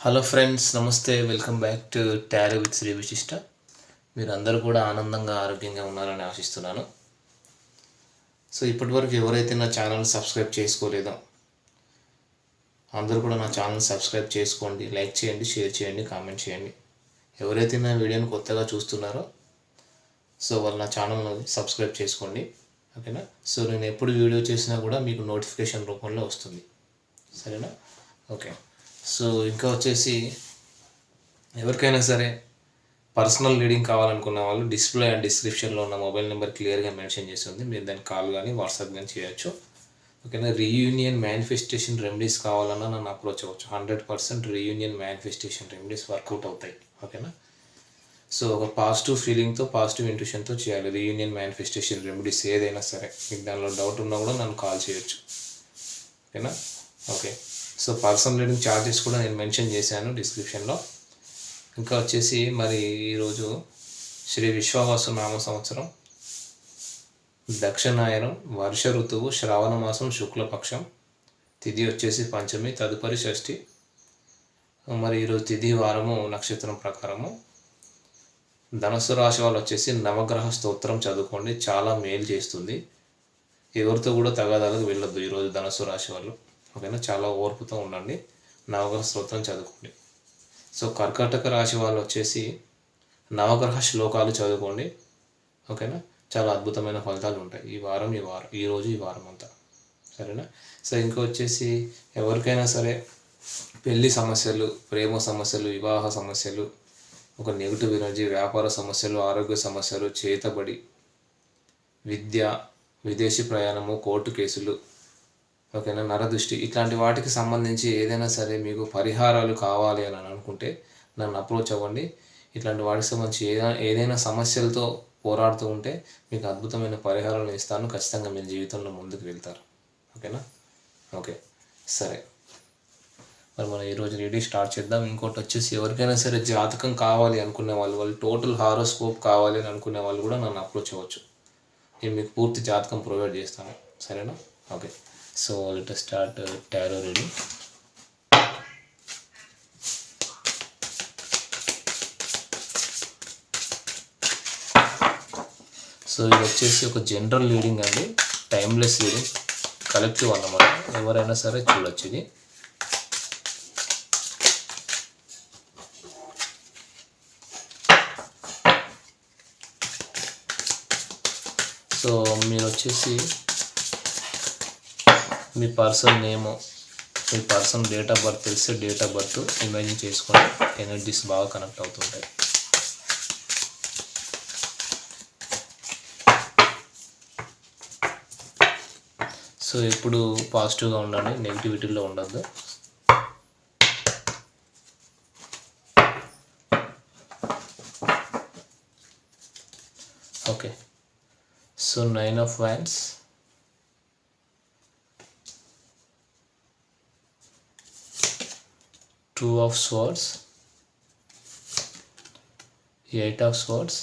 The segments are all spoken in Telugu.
హలో ఫ్రెండ్స్ నమస్తే welcome back to tarot with Shri Vishishta మీరు అందరూ కూడా ఆనందంగా ఆరోగ్యంగా ఉన్నారని ఆశిస్తున్నాను. సో ఇప్పటివరకు ఎవరైతే నా ఛానల్ సబ్స్క్రైబ్ చేసుకోలేదో అందరూ కూడా నా ఛానల్ సబ్స్క్రైబ్ చేసుకోండి లైక్ చేయండి షేర్ చేయండి కామెంట్ చేయండి. ఎవరైతే నా వీడియోని కొత్తగా చూస్తున్నారో సో వాళ్ళు నా ఛానల్ని సబ్స్క్రైబ్ చేసుకోండి. ఓకేనా? సో నేను ఎప్పుడు వీడియో చేసినా కూడా మీకు నోటిఫికేషన్ రూపంలో వస్తుంది. సరేనా? ఓకే. సో ఇంకా వచ్చేసి ఎవరికైనా సరే పర్సనల్ రీడింగ్ కావాలనుకున్న వాళ్ళు డిస్ప్లే అండ్ డిస్క్రిప్షన్లో ఉన్న మొబైల్ నెంబర్ క్లియర్గా మెన్షన్ చేసి ఉంది. మీరు దాన్ని కాల్ కానీ వాట్సాప్ కానీ చేయొచ్చు. ఓకేనా? రీయూనియన్ మేనిఫెస్టేషన్ రెమెడీస్ కావాలన్నా నన్ను అప్రోచ్ అవ్వచ్చు. Hundred percent reunion manifestation remedies workout అవుతాయి. ఓకేనా? సో ఒక పాజిటివ్ ఫీలింగ్తో పాజిటివ్ ఇంట్యూషన్తో చేయాలి. రీయూనియన్ మేనిఫెస్టేషన్ రెమెడీస్ ఏదైనా సరే. మీకు దానిలో డౌట్ ఉన్నా కూడా నన్ను కాల్ చేయొచ్చు. ఓకేనా? Okay. So personal reading charges కూడా నేను మెన్షన్ చేశాను డిస్క్రిప్షన్లో ఇంకా వచ్చేసి మరి ఈరోజు శ్రీ విశ్వావాసు నామ సంవత్సరం. దక్షిణాయనం వర్ష ఋతువు శ్రావణ మాసం శుక్లపక్షం. తిథి వచ్చేసి పంచమి తదుపరి షష్ఠి. మరి ఈరోజు తిథి వారము నక్షత్రం ప్రకారము. ధనుసు రాశి వాళ్ళు వచ్చేసి నవగ్రహ స్తోత్రం చదువుకోండి చాలా మేలు చేస్తుంది. ఎవరితో కూడా తగాదాలకు వెళ్ళొద్దు ఈరోజు ధనుసు రాశి వాళ్ళు. ఓకేనా? చాలా ఓర్పుతో ఉండండి. నవగ్రహ స్తోత్రం చదువుకోండి. సో కర్కాటక రాశి వాళ్ళు వచ్చేసి నవగ్రహ శ్లోకాలు చదువుకోండి. ఓకేనా? చాలా అద్భుతమైన ఫలితాలు ఉంటాయి. ఈ వారం ఈ వారం ఈరోజు ఈ వారం అంతా. సరేనా? సో ఇంకా వచ్చేసి ఎవరికైనా సరే పెళ్ళి సమస్యలు ప్రేమ సమస్యలు వివాహ సమస్యలు ఒక నెగిటివ్ ఎనర్జీ వ్యాపార సమస్యలు ఆరోగ్య సమస్యలు చేతబడి విద్య విదేశీ ప్రయాణము కోర్టు కేసులు ఓకేనా? నరదృష్టి. ఇట్లాంటి వాటికి సంబంధించి ఏదైనా సరే మీకు పరిహారాలు కావాలి అని అనుకుంటే నన్ను అప్రోచ్ అవ్వండి. ఇట్లాంటి వాటికి సంబంధించి ఏదైనా ఏదైనా సమస్యలతో పోరాడుతూ ఉంటే మీకు అద్భుతమైన పరిహారాలు ఇస్తాను. ఖచ్చితంగా మీ జీవితంలో ముందుకు వెళ్తారు. ఓకేనా? ఓకే. సరే. మరి మనం ఈరోజు రెడీ స్టార్ట్ చేద్దాం. ఇంకోటి వచ్చేసి ఎవరికైనా సరే జాతకం కావాలి అనుకునే వాళ్ళు వాళ్ళు టోటల్ హారోస్కోప్ కావాలి అని అనుకునే వాళ్ళు కూడా నన్ను అప్రోచ్ అవ్వచ్చు. నేను మీకు పూర్తి జాతకం ప్రొవైడ్ చేస్తాను. సరేనా? Okay. So let start tarot ready. So ఇది వచ్చేసి ఒక జనరల్ రీడింగ్ అండి. టైమ్లెస్ రీడింగ్ కలెక్టివ్ అన్నమాట. ఎవరైనా సరే చూడొచ్చు ఇది. సో మీరు వచ్చేసి మీ పర్సన్ నేమ్ మీ పర్సన్ డేట్ ఆఫ్ బర్త్ తెలిస్తే డేట్ ఆఫ్ బర్త్ ఇమాజిన్ చేసుకొని ఎనర్జీస్ బాగా కనెక్ట్ అవుతుంటాయి. సో ఎప్పుడు పాజిటివ్గా ఉండండి నెగిటివిటీలో ఉండద్దు. Okay so nine of wands two of swords. Eight of swords.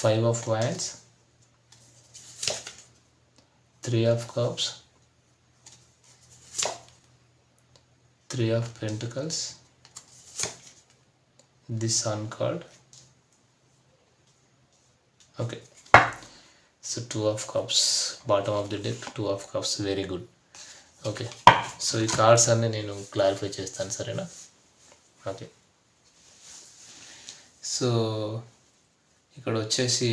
Five of wands. Three of cups. Three of pentacles. The sun card. Okay so two of cups bottom of the deck two of cups very good okay so ఈ కార్డ్స్ అన్నీ నేను క్లారిఫై చేస్తాను సరేనా? ఓకే సో ఇక్కడ వచ్చేసి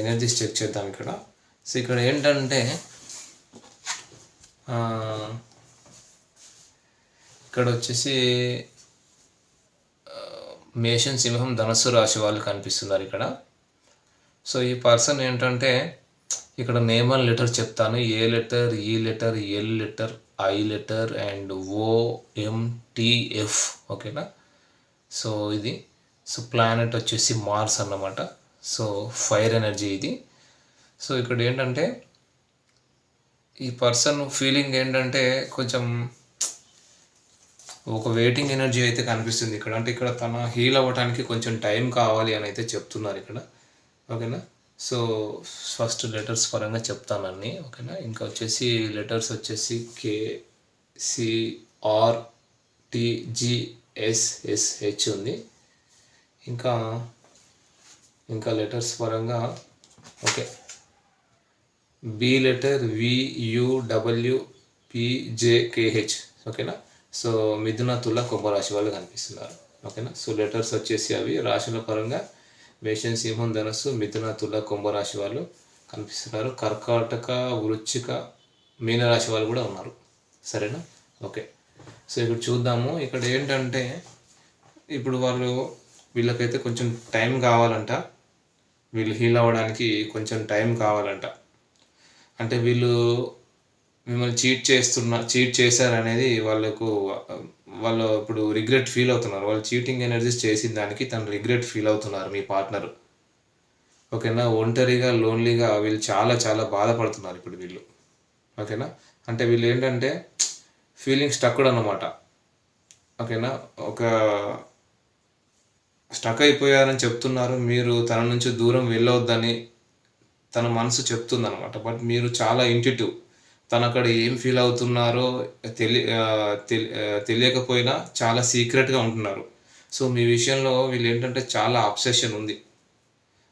ఎనర్జీస్ చెక్ చేద్దాం ఇక్కడ. సో ఇక్కడ ఏంటంటే ఇక్కడ వచ్చేసి మేషన్ సింహం ధనస్సు రాశి వాళ్ళు కనిపిస్తున్నారు ఇక్కడ. సో ఈ పర్సన్ ఏంటంటే ఇక్కడ నేమ్ అండ్ లెటర్ చెప్తాను. A letter E letter L letter I letter and O ఓకేనా? సో ఇది. సో ప్లానెట్ వచ్చేసి మార్స్ అన్నమాట. సో ఫైర్ ఎనర్జీ ఇది. సో ఇక్కడ ఏంటంటే ఈ పర్సన్ ఫీలింగ్ ఏంటంటే కొంచెం ఒక వెయిటింగ్ ఎనర్జీ అయితే కనిపిస్తుంది ఇక్కడ. అంటే ఇక్కడ తన హీల్ అవ్వడానికి కొంచెం టైం కావాలి అని అయితే చెప్తున్నారు ఇక్కడ. ఓకేనా? సో ఫస్ట్ లెటర్స్ పరంగా చెప్తాను అన్ని ఓకేనా? ఇంకా వచ్చేసి లెటర్స్ వచ్చేసి కే టిజిఎస్ఎస్హెచ్ ఉంది. ఇంకా ఇంకా లెటర్స్ పరంగా okay. B letter V U W P J K H ఓకేనా? సో మిథున తుల కుంభరాశి వాళ్ళు కనిపిస్తున్నారు ఓకేనా? సో లెటర్స్ వచ్చేసి అవి రాశుల పరంగా మేషం సింహం ధనస్సు మిథున తుల కుంభరాశి వాళ్ళు కనిపిస్తున్నారు. కర్కాటక వృచ్చిక మీనరాశి వాళ్ళు కూడా ఉన్నారు. సరేనా? ఓకే. సో ఇప్పుడు చూద్దాము. ఇక్కడ ఏంటంటే ఇప్పుడు వాళ్ళు వీళ్ళకైతే కొంచెం టైం కావాలంట. వీళ్ళు హీల్ అవ్వడానికి కొంచెం టైం కావాలంట. అంటే వీళ్ళు మిమ్మల్ని చీట్ చేస్తున్న చీట్ చేశారనేది వాళ్ళకు వాళ్ళు ఇప్పుడు రిగ్రెట్ ఫీల్ అవుతున్నారు. వాళ్ళు చీటింగ్ ఎనర్జీస్ చేసిన దానికి తను రిగ్రెట్ ఫీల్ అవుతున్నారు మీ పార్ట్నర్ ఓకేనా? ఒంటరిగా లోన్లీగా వీళ్ళు చాలా చాలా బాధపడుతున్నారు ఇప్పుడు వీళ్ళు. ఓకేనా? అంటే వీళ్ళు ఏంటంటే ఫీలింగ్ స్టక్డ్ అనమాట ఓకేనా? ఒక స్టక్ అయిపోయారని చెప్తున్నారు. మీరు తన నుంచి దూరం వెళ్ళవద్దని తన మనసు చెప్తుంది అనమాట బట్ మీరు చాలా ఇంటిటివ్ తను అక్కడ ఏం ఫీల్ అవుతున్నారో తెలి తెలియకపోయినా చాలా సీక్రెట్గా ఉంటున్నారు. సో మీ విషయంలో వీళ్ళు ఏంటంటే చాలా అబ్సెషన్ ఉంది.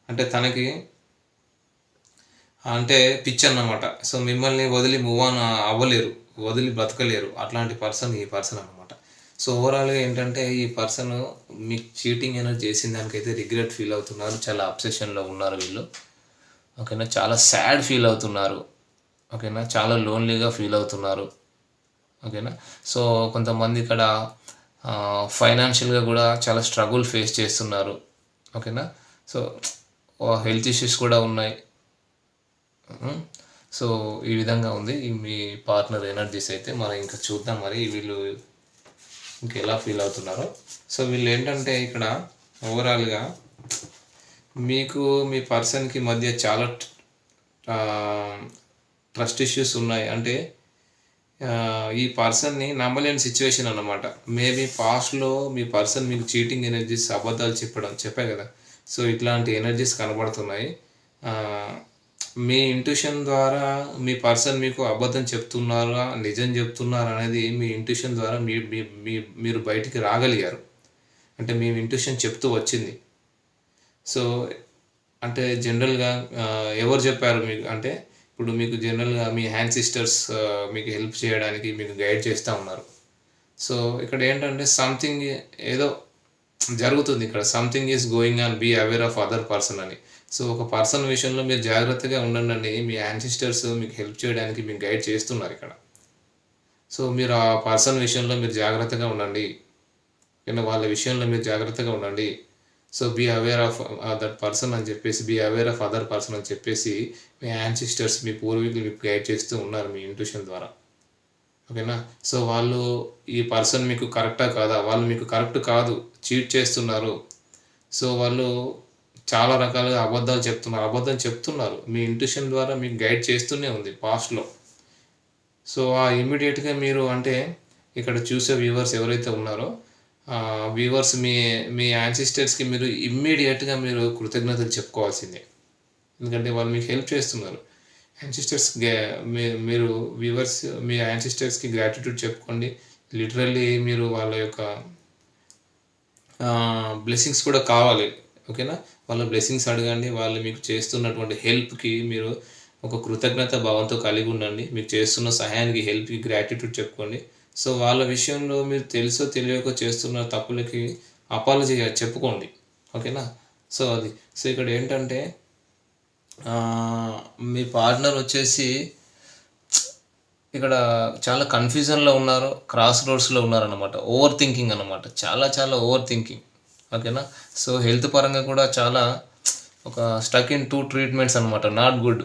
అంటే తనకి అంటే పిచ్ అన్నమాట సో మిమ్మల్ని వదిలి మూవ్ ఆన్ అవ్వలేరు వదిలి బ్రతకలేరు. అట్లాంటి పర్సన్ ఈ పర్సన్ అనమాట సో ఓవరాల్గా ఏంటంటే ఈ పర్సన్ మీకు చీటింగ్ అనేది చేసిన దానికైతే రిగ్రెట్ ఫీల్ అవుతున్నారు. చాలా అబ్సెషన్లో ఉన్నారు వీళ్ళు. ఓకేనా? చాలా సాడ్ ఫీల్ అవుతున్నారు. ఓకేనా? చాలా లోన్లీగా ఫీల్ అవుతున్నారు. ఓకేనా? సో కొంతమంది ఇక్కడ ఫైనాన్షియల్గా కూడా చాలా స్ట్రగుల్ ఫేస్ చేస్తున్నారు. ఓకేనా? సో హెల్త్ ఇష్యూస్ కూడా ఉన్నాయి. సో ఈ విధంగా ఉంది. మీ పార్ట్నర్ ఎనర్జీస్ అయితే మనం ఇంకా చూద్దాం మరి వీళ్ళు ఇంకెలా ఫీల్ అవుతున్నారో. సో వీళ్ళు ఏంటంటే ఇక్కడ ఓవరాల్గా మీకు మీ పర్సన్కి మధ్య చాలా ట్రస్ట్ ఇష్యూస్ ఉన్నాయి. అంటే ఈ పర్సన్ని నమ్మలేని సిచ్యువేషన్ అన్నమాట. మేబీ పాస్ట్లో మీ పర్సన్ మీకు చీటింగ్ ఎనర్జీస్ అబద్ధాలు చెప్పడం చెప్పే కదా. సో ఇట్లాంటి ఎనర్జీస్ కనబడుతున్నాయి. మీ ఇంట్యూషన్ ద్వారా మీ పర్సన్ మీకు అబద్ధం చెప్తున్నారా నిజం చెప్తున్నారా అనేది మీ ఇంట్యూషన్ ద్వారా మీ మీ మీరు బయటికి రాగలిగారు. అంటే మీ ఇంట్యూషన్ చెప్తూ వచ్చింది. సో అంటే జనరల్గా ఎవరు చెప్పారు మీకు? అంటే ఇప్పుడు మీకు జనరల్గా మీ హ్యాండ్ సిస్టర్స్ మీకు హెల్ప్ చేయడానికి మీకు గైడ్ చేస్తూ ఉన్నారు. సో ఇక్కడ ఏంటంటే సంథింగ్ ఏదో జరుగుతుంది ఇక్కడ. Something is going on be aware of other person అని. సో ఒక పర్సన్ విషయంలో మీరు జాగ్రత్తగా ఉండండి. మీ యాన్సిస్టర్స్ మీకు హెల్ప్ చేయడానికి మీకు గైడ్ చేస్తున్నారు ఇక్కడ. సో మీరు ఆ పర్సన్ విషయంలో మీరు జాగ్రత్తగా ఉండండి. వాళ్ళ విషయంలో మీరు జాగ్రత్తగా ఉండండి. So be aware of that person అని చెప్పేసి be aware of other person అని చెప్పేసి మీ యాన్సిస్టర్స్ మీ పూర్వీకులు మీకు గైడ్ చేస్తూ ఉన్నారు మీ ఇంట్యూషన్ ద్వారా. ఓకేనా సో వాళ్ళు ఈ పర్సన్ మీకు కరెక్టా కాదా? వాళ్ళు మీకు కరెక్ట్ కాదు. చీట్ చేస్తున్నారు. సో వాళ్ళు చాలా రకాలుగా అబద్ధాలు చెప్తున్నారు. అబద్ధం చెప్తున్నారు. మీ ఇంట్యూషన్ ద్వారా మీకు గైడ్ చేస్తూనే ఉంది పాస్ట్లో సో ఆ ఇమ్మీడియట్గా మీరు అంటే ఇక్కడ చూసే వ్యూవర్స్ ఎవరైతే ఉన్నారో వ్యూవర్స్ మీ మీ యాన్సిస్టర్స్కి మీరు ఇమ్మీడియట్గా మీరు కృతజ్ఞతలు చెప్పుకోవాల్సిందే. ఎందుకంటే వాళ్ళు మీకు హెల్ప్ చేస్తున్నారు. యాన్సిస్టర్స్ మీరు వ్యూవర్స్ మీ యాన్సిస్టర్స్కి గ్రాటిట్యూడ్ చెప్పుకోండి. లిటరల్లీ మీరు వాళ్ళ యొక్క బ్లెస్సింగ్స్ కూడా కావాలి. ఓకేనా? వాళ్ళ బ్లెస్సింగ్స్ అడగండి. వాళ్ళు మీకు చేస్తున్నటువంటి హెల్ప్కి మీరు ఒక కృతజ్ఞత భావంతో కలిగి ఉండండి. మీకు చేస్తున్న సహాయానికి హెల్ప్కి గ్రాటిట్యూడ్ చెప్పుకోండి. సో వాళ్ళ విషయంలో మీరు తెలుసో తెలియకో చేస్తున్న తప్పులకి అపాలజీ చెప్పుకోండి. ఓకేనా? సో అది. సో ఇక్కడ ఏంటంటే మీ పార్ట్నర్ వచ్చేసి ఇక్కడ చాలా కన్ఫ్యూజన్లో ఉన్నారు క్రాస్ రోడ్స్లో ఉన్నారనమాట ఓవర్ థింకింగ్ అనమాట చాలా చాలా ఓవర్ థింకింగ్. ఓకేనా? సో హెల్త్ పరంగా కూడా చాలా ఒక స్టక్ ఇన్ టూ ట్రీట్మెంట్స్ అనమాట నాట్ గుడ్.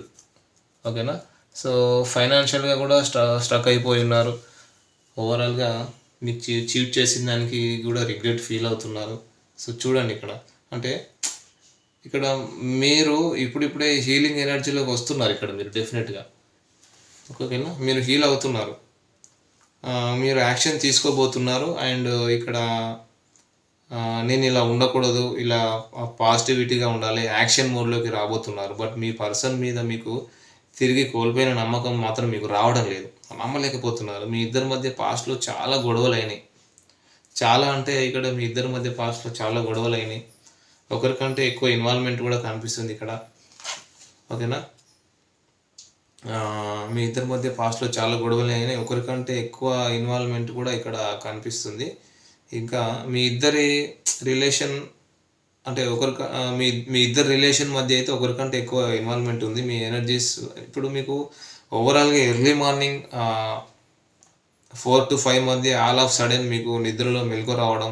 ఓకేనా? సో ఫైనాన్షియల్గా కూడా స్ట స్టక్ అయిపోయి ఉన్నారు. ఓవరాల్గా మీకు చీ చీట్ చేసిన దానికి కూడా రిగ్రెట్ ఫీల్ అవుతున్నారు. సో చూడండి ఇక్కడ. అంటే ఇక్కడ మీరు ఇప్పుడిప్పుడే హీలింగ్ ఎనర్జీలోకి వస్తున్నారు ఇక్కడ మీరు డెఫినెట్గా. ఓకేనా? మీరు హీల్ అవుతున్నారు. మీరు యాక్షన్ తీసుకోబోతున్నారు. అండ్ ఇక్కడ నేను ఇలా ఉండకూడదు ఇలా పాజిటివిటీగా ఉండాలి యాక్షన్ మోడ్లోకి రాబోతున్నారు. బట్ మీ పర్సన్ మీద మీకు తిరిగి కోల్పోయిన నమ్మకం మాత్రం మీకు రావడం లేదు. నమ్మలేకపోతున్నారు మీ ఇద్దరి మధ్య పాస్ట్లో చాలా గొడవలు అయినాయి చాలా అంటే ఇక్కడ మీ ఇద్దరి మధ్య పాస్ట్లో చాలా గొడవలు అయినాయి ఒకరికంటే ఎక్కువ ఇన్వాల్వ్మెంట్ కూడా కనిపిస్తుంది ఇక్కడ. ఓకేనా? మీ ఇద్దరి మధ్య పాస్ట్లో చాలా గొడవలు అయినాయి ఒకరికంటే ఎక్కువ ఇన్వాల్వ్మెంట్ కూడా ఇక్కడ కనిపిస్తుంది. ఇంకా మీ ఇద్దరి రిలేషన్ అంటే ఒకరి మీ మీ ఇద్దరి రిలేషన్ మధ్య అయితే ఒకరికంటే ఎక్కువ ఇన్వాల్వ్మెంట్ ఉంది. మీ ఎనర్జీస్ ఇప్పుడు మీకు ఓవరాల్గా early morning four to five మధ్య ఆల్ ఆఫ్ సడన్ మీకు నిద్రలో మెలకు రావడం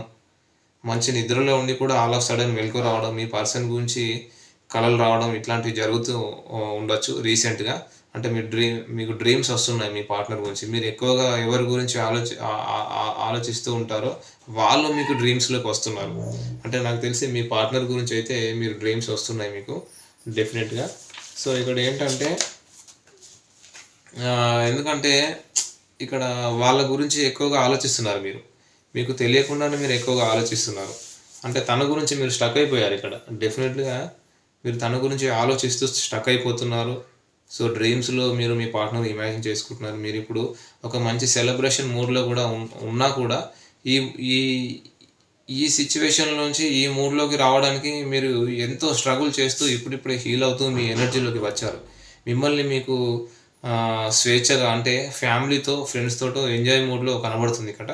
మంచి నిద్రలో ఉండి కూడా ఆల్ ఆఫ్ సడన్ మెలకు రావడం మీ పర్సన్ గురించి కలలు రావడం ఇట్లాంటివి జరుగుతూ ఉండొచ్చు రీసెంట్గా అంటే మీ డ్రీమ్ మీకు డ్రీమ్స్ వస్తున్నాయి మీ పార్ట్నర్ గురించి. మీరు ఎక్కువగా ఎవరి గురించి ఆలోచి ఆలోచిస్తూ ఉంటారో వాళ్ళు మీకు డ్రీమ్స్లోకి వస్తున్నారు. అంటే నాకు తెలిసి మీ పార్ట్నర్ గురించి అయితే మీరు డ్రీమ్స్ వస్తున్నాయి మీకు డెఫినెట్గా సో ఇక్కడ ఏంటంటే ఎందుకంటే ఇక్కడ వాళ్ళ గురించి ఎక్కువగా ఆలోచిస్తున్నారు మీరు. మీకు తెలియకుండానే మీరు ఎక్కువగా ఆలోచిస్తున్నారు. అంటే తన గురించి మీరు స్టక్ అయిపోయారు ఇక్కడ. డెఫినెట్గా మీరు తన గురించి ఆలోచిస్తూ స్టక్ అయిపోతున్నారు. సో డ్రీమ్స్లో మీరు మీ పార్ట్నర్ ఇమాజిన్ చేసుకుంటున్నారు. మీరు ఇప్పుడు ఒక మంచి సెలబ్రేషన్ మూడ్లో కూడా ఉన్నా కూడా ఈ ఈ ఈ సిచ్యువేషన్ నుంచి ఈ మూడ్లోకి రావడానికి మీరు ఎంతో స్ట్రగుల్ చేస్తూ ఇప్పుడిప్పుడే హీల్ అవుతూ మీ ఎనర్జీలోకి వచ్చారు. మిమ్మల్ని మీకు స్వేచ్ఛగా అంటే ఫ్యామిలీతో ఫ్రెండ్స్తోటో ఎంజాయ్ మూడ్లో కనబడుతుంది ఇక్కడ.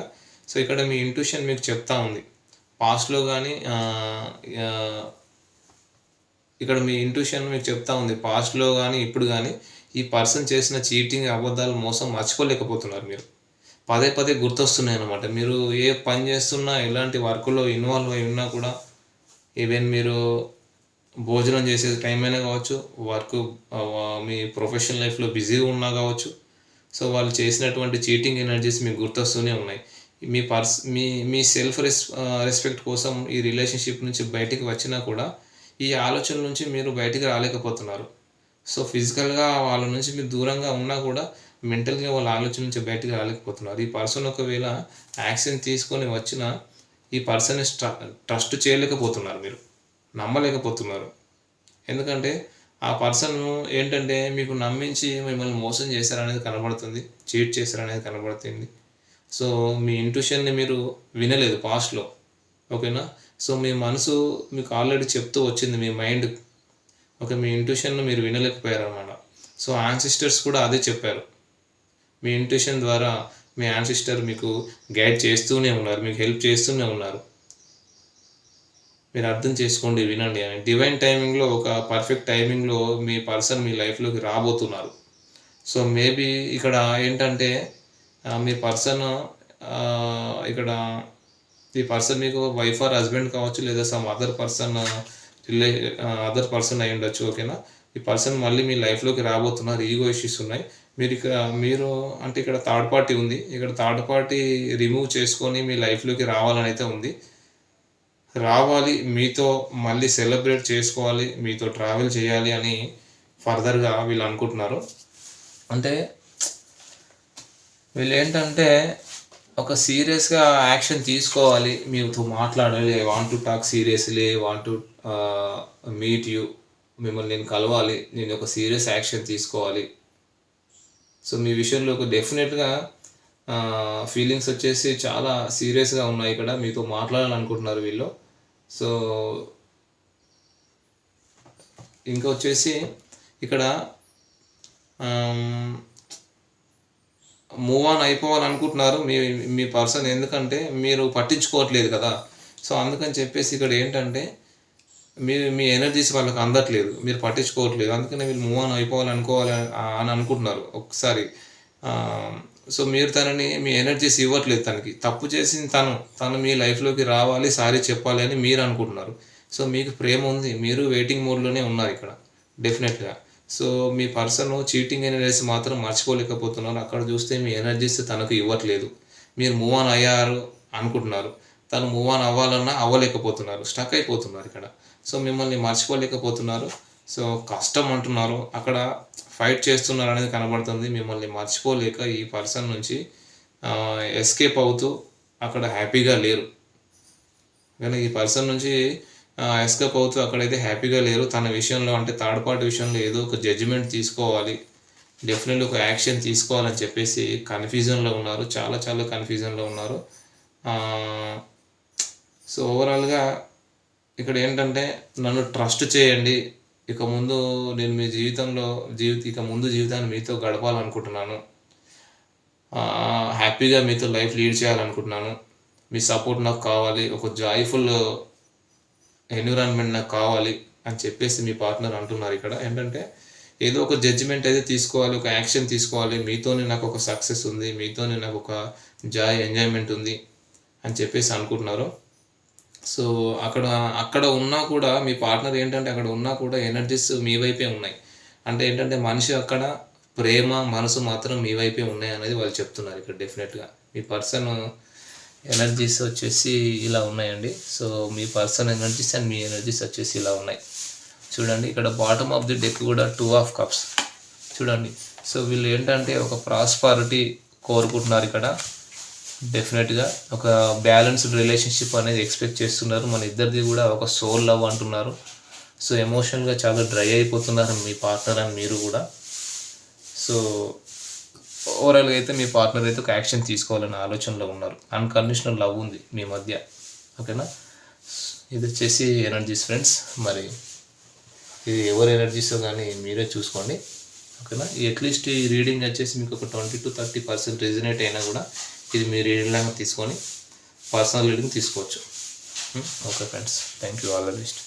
సో ఇక్కడ మీ ఇంట్యూషన్ మీకు చెప్తా ఉంది. పాస్ట్లో కానీ ఇక్కడ మీ ఇంట్యూషన్ మీకు చెప్తా ఉంది. పాస్ట్లో కానీ ఇప్పుడు కానీ ఈ పర్సన్ చేసిన చీటింగ్ అబద్ధాలు మోసం మర్చిపోలేకపోతున్నారు మీరు. పదే పదే గుర్తొస్తున్నాయి అనమాట మీరు ఏ పని చేస్తున్నా ఎలాంటి వర్క్లో ఇన్వాల్వ్ అయి ఉన్నా కూడా ఈవెన్ మీరు భోజనం చేసే టైం అయినా కావచ్చు వర్క్ మీ ప్రొఫెషనల్ లైఫ్లో బిజీగా ఉన్నా కావచ్చు. సో వాళ్ళు చేసినటువంటి చీటింగ్ ఎనర్జీస్ మీకు గుర్తొస్తూనే ఉన్నాయి. మీ పర్స్ మీ మీ సెల్ఫ్ రెస్ రెస్పెక్ట్ కోసం ఈ రిలేషన్షిప్ నుంచి బయటికి వచ్చినా కూడా ఈ ఆలోచన నుంచి మీరు బయటికి రాలేకపోతున్నారు. సో ఫిజికల్గా వాళ్ళ నుంచి మీరు దూరంగా ఉన్నా కూడా మెంటల్గా వాళ్ళ ఆలోచన నుంచి బయటికి రాలేకపోతున్నారు. ఈ పర్సన్ ఒకవేళ యాక్షన్ తీసుకొని వచ్చిన ఈ పర్సన్ ట్రస్ట్ చేయలేకపోతున్నారు మీరు. నమ్మలేకపోతున్నారు. ఎందుకంటే ఆ పర్సన్ ఏంటంటే మీకు నమ్మించి మిమ్మల్ని మోసం చేశారనేది కనబడుతుంది చీట్ చేశారనేది కనబడుతుంది. సో మీ ఇంట్యూషన్ని మీరు వినలేదు పాస్ట్లో. ఓకేనా? సో మీ మనసు మీకు ఆల్రెడీ చెప్తూ వచ్చింది మీ మైండ్. ఓకే మీ ఇంట్యూషన్ను మీరు వినలేకపోయారు అనమాట సో ఆన్సిస్టర్స్ కూడా అదే చెప్పారు. మీ ఇంట్యూషన్ ద్వారా మీ ఆన్సిస్టర్ మీకు గైడ్ చేస్తూనే ఉన్నారు మీకు హెల్ప్ చేస్తూనే ఉన్నారు. మీరు అర్థం చేసుకోండి వినండి అని. డివైన్ టైమింగ్లో ఒక పర్ఫెక్ట్ టైమింగ్లో మీ పర్సన్ మీ లైఫ్లోకి రాబోతున్నారు. సో మేబీ ఇక్కడ ఏంటంటే మీ పర్సన్ ఇక్కడ ఈ పర్సన్ మీకు వైఫ్ ఆర్ హస్బెండ్ కావచ్చు లేదా సమ్ అదర్ పర్సన్ రిలే అదర్ పర్సన్ అయి ఉండొచ్చు ఓకేనా ఈ పర్సన్ మళ్ళీ మీ లైఫ్లోకి రాబోతున్నారు ఈగో ఇష్యూస్ ఉన్నాయి. మీరు ఇక్కడ మీరు అంటే ఇక్కడ థర్డ్ పార్టీ ఉంది. ఇక్కడ థర్డ్ పార్టీ రిమూవ్ చేసుకొని మీ లైఫ్లోకి రావాలని అయితే ఉంది. రావాలి మీతో మళ్ళీ సెలబ్రేట్ చేసుకోవాలి మీతో ట్రావెల్ చేయాలి అని ఫర్దర్గా వీళ్ళు అనుకుంటున్నారు. అంటే వీళ్ళు ఏంటంటే ఒక సీరియస్గా యాక్షన్ తీసుకోవాలి మీతో మాట్లాడాలి want to talk seriously want to meet you మిమ్మల్ని నేను కలవాలి నేను ఒక సీరియస్ యాక్షన్ తీసుకోవాలి. సో మీ విషయంలో ఒక డెఫినెట్గా ఫీలింగ్స్ వచ్చేసి చాలా సీరియస్గా ఉన్నాయి ఇక్కడ. మీతో మాట్లాడాలనుకుంటున్నారు వీళ్ళు. సో ఇంకా వచ్చేసి ఇక్కడ మూవ్ ఆన్ అయిపోవాలనుకుంటున్నారు మీ మీ పర్సన్ ఎందుకంటే మీరు పట్టించుకోవట్లేదు కదా. సో అందుకని చెప్పేసి ఇక్కడ ఏంటంటే మీ మీ ఎనర్జీస్ వాళ్ళకి అందట్లేదు. మీరు పట్టించుకోవట్లేదు. అందుకని వీళ్ళు మూవ్ ఆన్ అయిపోవాలి అనుకోవాలి అని అనుకుంటున్నారు. ఒకసారి సో మీరు తనని మీ ఎనర్జీస్ ఇవ్వట్లేదు తనకి. తప్పు చేసింది తను. తను మీ లైఫ్లోకి రావాలి సారీ చెప్పాలి అని మీరు అనుకుంటున్నారు. సో మీకు ప్రేమ ఉంది. మీరు వెయిటింగ్ మోడ్లోనే ఉన్నారు ఇక్కడ. డెఫినెట్గా సో మీ పర్సన్ చీటింగ్ ఎనర్జీస్ మాత్రం మర్చిపోలేకపోతున్నారు. అక్కడ చూస్తే మీ ఎనర్జీస్ తనకు ఇవ్వట్లేదు. మీరు మూవ్ ఆన్ అయ్యారు అనుకుంటున్నారు. తను మూవ్ ఆన్ అవ్వాలన్నా అవ్వలేకపోతున్నారు. స్టక్ అయిపోతున్నారు ఇక్కడ. సో మిమ్మల్ని మర్చిపోలేకపోతున్నారు. సో కష్టం అంటున్నారు. అక్కడ ఫైట్ చేస్తున్నారు అనేది కనబడుతుంది. మిమ్మల్ని మర్చిపోలేక ఈ పర్సన్ నుంచి ఎస్కేప్ అవుతూ అక్కడ హ్యాపీగా లేరు. కానీ ఈ పర్సన్ నుంచి ఎస్కేప్ అవుతూ అక్కడైతే హ్యాపీగా లేరు. తన విషయంలో అంటే థర్డ్ పార్టీ విషయంలో ఏదో ఒక జడ్జిమెంట్ తీసుకోవాలి. డెఫినెట్లీ ఒక యాక్షన్ తీసుకోవాలని చెప్పేసి కన్ఫ్యూజన్లో ఉన్నారు. చాలా చాలా కన్ఫ్యూజన్లో ఉన్నారు. సో ఓవరాల్గా ఇక్కడ ఏంటంటే నన్ను ట్రస్ట్ చేయండి. ఇక ముందు నేను మీ జీవితంలో జీవిత ఇక ముందు జీవితాన్ని మీతో గడపాలనుకుంటున్నాను. హ్యాపీగా మీతో లైఫ్ లీడ్ చేయాలనుకుంటున్నాను. మీ సపోర్ట్ నాకు కావాలి. ఒక జాయ్ఫుల్ ఎన్విరాన్మెంట్ నాకు కావాలి అని చెప్పేసి మీ పార్ట్నర్ అంటున్నారు ఇక్కడ. ఏంటంటే ఏదో ఒక జడ్జిమెంట్ అయితే తీసుకోవాలి ఒక యాక్షన్ తీసుకోవాలి. మీతోనే నాకు ఒక సక్సెస్ ఉంది. మీతోనే నాకు ఒక జాయ్ ఎంజాయ్మెంట్ ఉంది అని చెప్పేసి అనుకుంటున్నారు. సో అక్కడ అక్కడ ఉన్నా కూడా మీ పార్ట్నర్ ఏంటంటే అక్కడ ఉన్నా కూడా ఎనర్జీస్ మీ వైపే ఉన్నాయి. అంటే ఏంటంటే మనిషి అక్కడ ప్రేమ మనసు మాత్రం మీ వైపే ఉన్నాయి అనేది వాళ్ళు చెప్తున్నారు ఇక్కడ డెఫినెట్గా మీ పర్సన్ ఎనర్జీస్ వచ్చేసి ఇలా ఉన్నాయండి. సో మీ పర్సన్ ఎనర్జీస్ అండ్ మీ ఎనర్జీస్ వచ్చేసి ఇలా ఉన్నాయి. చూడండి ఇక్కడ బాటమ్ ఆఫ్ ది డెక్ కూడా టూ ఆఫ్ కప్స్ చూడండి. సో వీళ్ళు ఏంటంటే ఒక ప్రాస్పారిటీ కోరుకుంటున్నారు ఇక్కడ. డెఫినెట్గా ఒక బ్యాలెన్స్డ్ రిలేషన్షిప్ అనేది ఎక్స్పెక్ట్ చేస్తున్నారు. మన ఇద్దరిది కూడా ఒక సోల్ లవ్ అంటున్నారు. సో ఎమోషనల్గా చాలా డ్రై అయిపోతున్నారు మీ పార్ట్నర్ అని మీరు కూడా. సో ఓవరాల్గా అయితే మీ పార్ట్నర్ అయితే ఒక యాక్షన్ తీసుకోవాలనే ఆలోచనలో ఉన్నారు. అన్కండిషనల్ లవ్ ఉంది మీ మధ్య. ఓకేనా ఇది వచ్చేసి ఎనర్జీస్ ఫ్రెండ్స్ మరి ఇది ఎవరు ఎనర్జీస్ కానీ మీరే చూసుకోండి. ఓకేనా అట్లీస్ట్ ఈ రీడింగ్ వచ్చేసి మీకు ఒక twenty to thirty percent resonate అయినా కూడా ఇది మీ రీడింగ్ లాగా తీసుకొని పర్సనల్ రీడింగ్ తీసుకోవచ్చు. Okay friends thank you all the best